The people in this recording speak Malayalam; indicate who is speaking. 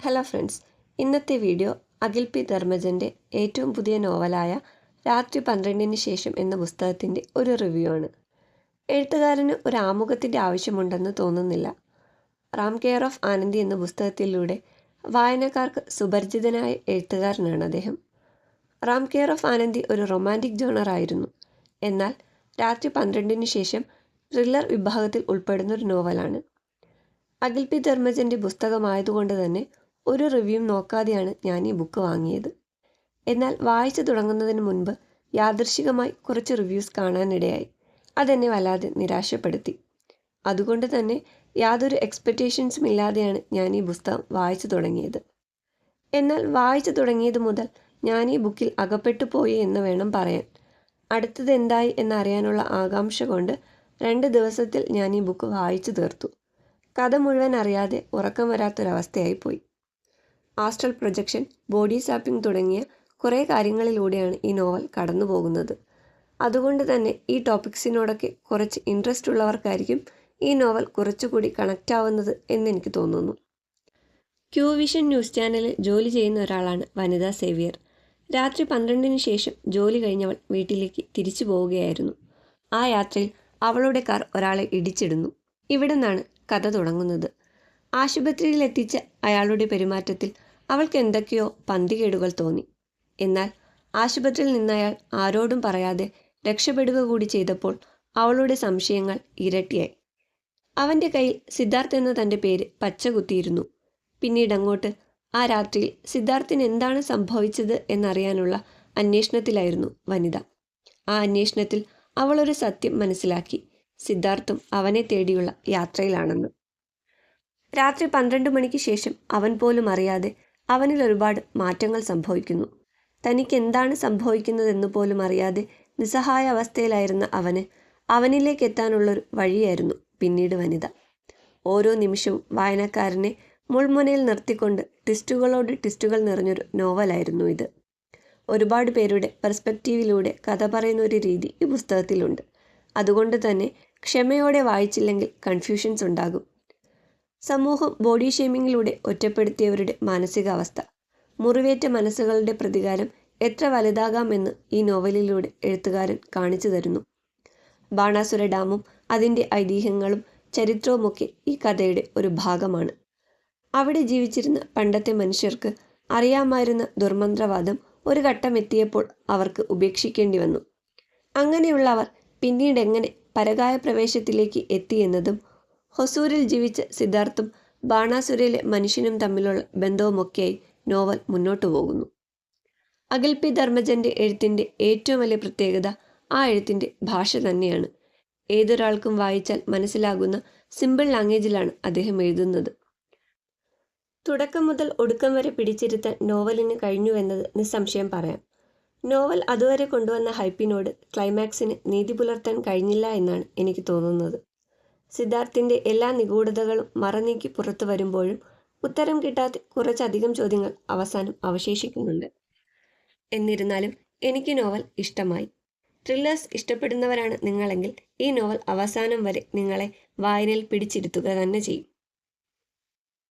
Speaker 1: ഹലോ ഫ്രണ്ട്സ് ഇന്നത്തെ വീഡിയോ അഖിൽ പി ധർമ്മജന്റെ ഏറ്റവും പുതിയ നോവലായ രാത്രി പന്ത്രണ്ടിന് ശേഷം എന്ന പുസ്തകത്തിന്റെ ഒരു റിവ്യൂ ആണ്. എഴുത്തുകാരന് ഒരു ആമുഖത്തിന്റെ ആവശ്യമുണ്ടെന്ന് തോന്നുന്നില്ല. റാം കെയർ ഓഫ് ആനന്ദി എന്ന പുസ്തകത്തിലൂടെ വായനക്കാർക്ക് സുപരിചിതനായ എഴുത്തുകാരനാണ് അദ്ദേഹം. റാം കെയർ ഓഫ് ആനന്ദി ഒരു റൊമാന്റിക് ജോണറായിരുന്നു എന്നാൽ രാത്രി പന്ത്രണ്ടിന് ശേഷം ത്രില്ലർ വിഭാഗത്തിൽ ഉൾപ്പെടുന്ന ഒരു നോവലാണ് അഖിൽ പി ധർമ്മജന്റെ പുസ്തകമായതുകൊണ്ട് തന്നെ ഒരു റിവ്യൂ നോക്കാതെയാണ് ഞാൻ ഈ ബുക്ക് വാങ്ങിയത്. എന്നാൽ വായിച്ചു തുടങ്ങുന്നതിന് മുൻപ് യാദൃശികമായി കുറച്ച് റിവ്യൂസ് കാണാനിടയായി. അതെന്നെ വല്ലാതെ നിരാശപ്പെടുത്തി. അതുകൊണ്ട് തന്നെ യാതൊരു എക്സ്പെക്റ്റേഷൻസും ഇല്ലാതെയാണ് ഞാൻ ഈ പുസ്തകം വായിച്ചു തുടങ്ങിയത്. എന്നാൽ വായിച്ചു തുടങ്ങിയത് മുതൽ ഞാൻ ഈ ബുക്കിൽ അകപ്പെട്ടു പോയി എന്ന് വേണം പറയാൻ. അടുത്തത് എന്തായി എന്നറിയാനുള്ള ആകാംക്ഷ കൊണ്ട് രണ്ട് ദിവസത്തിൽ ഞാൻ ഈ ബുക്ക് വായിച്ചു തീർത്തു. കഥ മുഴുവൻ അറിയാതെ ഉറക്കം വരാത്തൊരവസ്ഥയായിപ്പോയി ആസ്ട്രൽ പ്രൊജക്ഷൻ ബോഡി സാപ്പിംഗ് തുടങ്ങിയ കുറേ കാര്യങ്ങളിലൂടെയാണ് ഈ നോവൽ കടന്നു പോകുന്നത് അതുകൊണ്ട് തന്നെ ഈ ടോപ്പിക്സിനോടൊക്കെ കുറച്ച് ഇൻട്രസ്റ്റ് ഉള്ളവർക്കായിരിക്കും ഈ നോവൽ കുറച്ചുകൂടി കണക്റ്റ് ആവുന്നത് എന്നെനിക്ക് തോന്നുന്നു. ക്യൂ വിഷൻ ന്യൂസ് ചാനലിൽ ജോലി ചെയ്യുന്ന ഒരാളാണ് വനിതാ സേവിയർ. രാത്രി പന്ത്രണ്ടിന് ശേഷം ജോലി കഴിഞ്ഞവൾ വീട്ടിലേക്ക് തിരിച്ചു പോവുകയായിരുന്നു. ആ യാത്രയിൽ അവളുടെ കാർ ഒരാളെ ഇടിച്ചിടുന്നു. ഇവിടെ നിന്നാണ് കഥ തുടങ്ങുന്നത്. ആശുപത്രിയിൽ എത്തിച്ച അയാളുടെ പെരുമാറ്റത്തിൽ അവൾക്ക് എന്തൊക്കെയോ പന്തികേടുകൾ തോന്നി. എന്നാൽ ആശുപത്രിയിൽ നിന്നയാൾ ആരോടും പറയാതെ രക്ഷപ്പെടുക കൂടി ചെയ്തപ്പോൾ അവളുടെ സംശയങ്ങൾ ഇരട്ടിയായി. അവന്റെ കയ്യിൽ സിദ്ധാർത്ഥ് എന്ന തന്റെ പേര് പച്ചകുത്തിയിരുന്നു. പിന്നീട് അങ്ങോട്ട് ആ രാത്രിയിൽ സിദ്ധാർത്ഥിന് എന്താണ് സംഭവിച്ചത് എന്നറിയാനുള്ള അന്വേഷണത്തിലായിരുന്നു വനിത. ആ അന്വേഷണത്തിൽ അവളൊരു സത്യം മനസ്സിലാക്കി. സിദ്ധാർത്ഥും അവനെ തേടിയുള്ള യാത്രയിലാണെന്ന്. രാത്രി പന്ത്രണ്ട് മണിക്ക് ശേഷം അവൻ പോലും അറിയാതെ അവനിൽ ഒരുപാട് മാറ്റങ്ങൾ സംഭവിക്കുന്നു. തനിക്ക് എന്താണ് സംഭവിക്കുന്നതെന്ന് പോലും അറിയാതെ നിസ്സഹായ അവസ്ഥയിലായിരുന്ന അവന് അവനിലേക്ക് എത്താനുള്ളൊരു വഴിയായിരുന്നു പിന്നീട് വനിത. ഓരോ നിമിഷവും വായനക്കാരനെ മുൾമുനയിൽ നിർത്തിക്കൊണ്ട് ട്വിസ്റ്റുകളോട് ട്വിസ്റ്റുകൾ നിറഞ്ഞൊരു നോവലായിരുന്നു ഇത്. ഒരുപാട് പേരുടെ പെർസ്പെക്റ്റീവിലൂടെ കഥ പറയുന്ന ഒരു രീതി ഈ പുസ്തകത്തിലുണ്ട്. അതുകൊണ്ട് തന്നെ ക്ഷമയോടെ വായിച്ചില്ലെങ്കിൽ കൺഫ്യൂഷൻസ് ഉണ്ടാകും. സമൂഹം ബോഡി ഷേമിങ്ങിലൂടെ ഒറ്റപ്പെടുത്തിയവരുടെ മാനസികാവസ്ഥ. മുറിവേറ്റ മനസ്സുകളുടെ പ്രതികാരം എത്ര വലുതാകാമെന്ന് ഈ നോവലിലൂടെ എഴുത്തുകാരൻ കാണിച്ചു തരുന്നു. ബാണാസുര ഡാമും അതിന്റെ ഐതിഹ്യങ്ങളും ചരിത്രവുമൊക്കെ ഈ കഥയുടെ ഒരു ഭാഗമാണ്. അവിടെ ജീവിച്ചിരുന്ന പണ്ടത്തെ മനുഷ്യർക്ക് അറിയാമായിരുന്ന ദുർമന്ത്രവാദം ഒരു ഘട്ടം എത്തിയപ്പോൾ അവർക്ക് ഉപേക്ഷിക്കേണ്ടി വന്നു. അങ്ങനെയുള്ളവർ പിന്നീട് എങ്ങനെ പരകായ പ്രവേശത്തിലേക്ക് എത്തിയെന്നതും ഹൊസൂരിൽ ജീവിച്ച സിദ്ധാർത്ഥും ബാണാസുരയിലെ മനുഷ്യനും തമ്മിലുള്ള ബന്ധവുമൊക്കെയായി നോവൽ മുന്നോട്ടു പോകുന്നു. അഖിൽ പി ധർമ്മജന്റെ എഴുത്തിന്റെ ഏറ്റവും വലിയ പ്രത്യേകത ആ എഴുത്തിന്റെ ഭാഷ തന്നെയാണ്. ഏതൊരാൾക്കും വായിച്ചാൽ മനസ്സിലാകുന്ന സിമ്പിൾ ലാംഗ്വേജിലാണ് അദ്ദേഹം എഴുതുന്നത്. തുടക്കം മുതൽ ഒടുക്കം വരെ പിടിച്ചിരുത്താൻ നോവലിന് കഴിഞ്ഞുവെന്നത് നിസ്സംശയം പറയാം. നോവൽ അതുവരെ കൊണ്ടുവന്ന ഹൈപ്പിനോട് ക്ലൈമാക്സിന് നീതി പുലർത്താൻ കഴിഞ്ഞില്ല എന്നാണ് എനിക്ക് തോന്നുന്നത്. സിദ്ധാർത്ഥിന്റെ എല്ലാ നിഗൂഢതകളും മറനീക്കി പുറത്തു വരുമ്പോഴും ഉത്തരം കിട്ടാത്ത കുറച്ചധികം ചോദ്യങ്ങൾ അവസാനം അവശേഷിക്കുന്നുണ്ട്. എന്നിരുന്നാലും എനിക്ക് നോവൽ ഇഷ്ടമായി. ത്രില്ലേഴ്സ് ഇഷ്ടപ്പെടുന്നവരാണ് നിങ്ങളെങ്കിൽ ഈ നോവൽ അവസാനം വരെ നിങ്ങളെ വായനയിൽ പിടിച്ചിരുത്തുക തന്നെ ചെയ്യും.